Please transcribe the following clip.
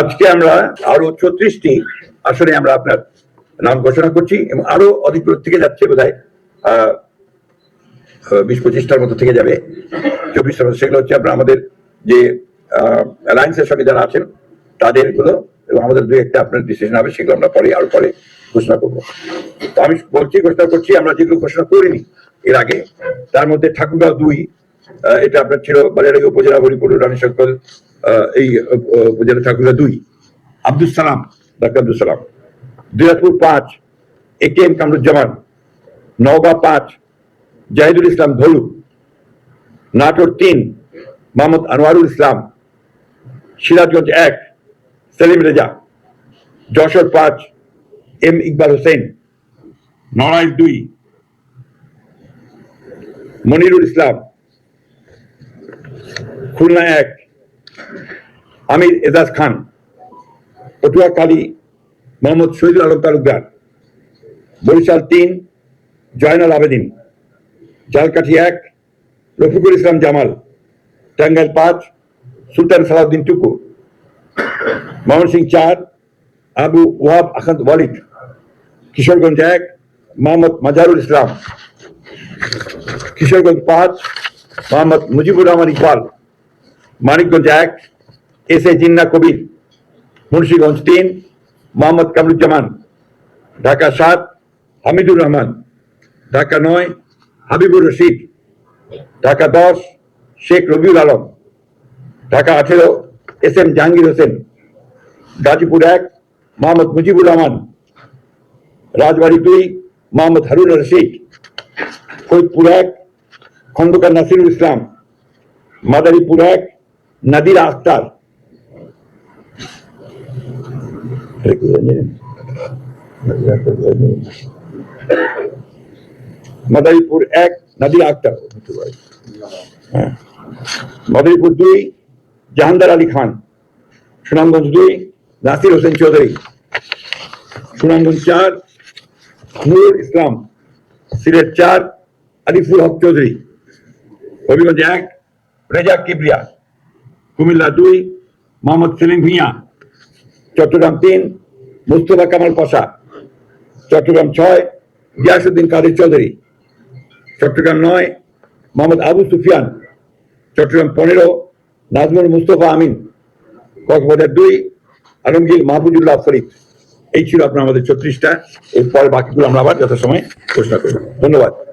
আজকে আমরা আরও আমরা আপনার নাম ঘোষণা করছি এবং আরও থেকে যাচ্ছে বোধ হয় বিশ পঁচিশটার মতো থেকে যাবে। চব্বিশটার মতো সেগুলো হচ্ছে আপনার আমাদের যে অ্যালায়েন্সের সঙ্গে যারা আছেন তাদেরগুলো এবং আমাদের দু একটা আপনার ডিসিশন হবে, সেগুলো আমরা পরে, আরও পরে ঘোষণা করব। তো আমি বলছি, ঘোষণা করছি, আমরা যেগুলো ঘোষণা করিনি এর আগে, তার মধ্যে ঠাকুরগাঁও দুই এটা আপনার ছিল বালিয়াড়ি উপজেলা হরিপুর রানী সকল এই উপজেলা ঠাকুরগাঁও দুই। আব্দুল সালাম, ডাক্তার আব্দুল সালাম। দিনাজপুর পাঁচ, A K M Kamruzzaman. Naogaon পাঁচ, জাহিদুল ইসলাম ধলু নাটোর তিন, মোহাম্মদ আনোয়ারুল ইসলাম। সিরাজগঞ্জ এক, সেলিম রেজা। যশোর পাঁচ, এম ইকবাল হোসেন। নড়াইল দুই, মনিরুল ইসলাম। খুলনা এক, আমির এজাজ খান, পটুয়াখালী, মোহাম্মদ শহীদুল আলম তালুকদার, বরিশাল তিন, জয়নাল আবেদিন, জালকাঠি এক, রফিকুল ইসলাম জামাল, টাঙ্গাইল পাঁচ, সুলতান সালাউদ্দিন টুকু ময়মনসিং চার, আবু ওয়াব আখান্ত ওয়ালিদ, কিশোরগঞ্জ এক, মোহাম্মদ মাজারুল ইসলাম, কিশোরগঞ্জ পাঁচ, মোহাম্মদ মুজিবুর রহমান ইকবাল মানিকগঞ্জ এক এস এ জিন্না কবির, মুন্সিগঞ্জ তিন, মোহাম্মদ কামরুজ্জামান, ঢাকা সাত, হামিদুর রহমান, ঢাকা নয়, হাবিবুর রশিদ, ঢাকা দশ, শেখ রবিউল আলম, ঢাকা আঠেরো, এস এম জাহাঙ্গীর হোসেন, গাজীপুর এক, মোহাম্মদ মুজিবুর রহমান, রাজবাড়ী দুই, মোহাম্মদ হারুন রশিদ ফরিদপুর এক, খন্দকার নাসিরুল ইসলাম, মাদারীপুর এক নাদিরা জানেন? মাদারীপুর এক, নাদিরা আক্তার। হ্যাঁ। মাদারীপুর দুই, জাহানদার আলী খান। সুনামগঞ্জ দুই, নাসির হোসেন চৌধুরী। সুনামগঞ্জ চার, নুরুল ইসলাম। সিলেট চার আরিফুল হক চৌধুরী। হবিগঞ্জ এক, রেজা কিবরিয়া। কুমিল্লা দুই, মোহাম্মদ সেলিম ভুঁইয়া। চট্টগ্রাম তিন, মুস্তফা কামাল পাশা। চট্টগ্রাম ছয় গিয়াসুদ্দিন কাদের চৌধুরী। চট্টগ্রাম নয়, মোহাম্মদ আবু সুফিয়ান। চট্টগ্রাম পনেরো, নাজমুল মুস্তফা আমিন। কক্সবাজার দুই, আলমগীর মাহফুজুল্লাহ ফরিদ। এই ছিল আপনার আমাদের ছত্রিশটা। এরপরে বাকিগুলো আমরা আবার যথাসময় ঘোষণা করব। ধন্যবাদ।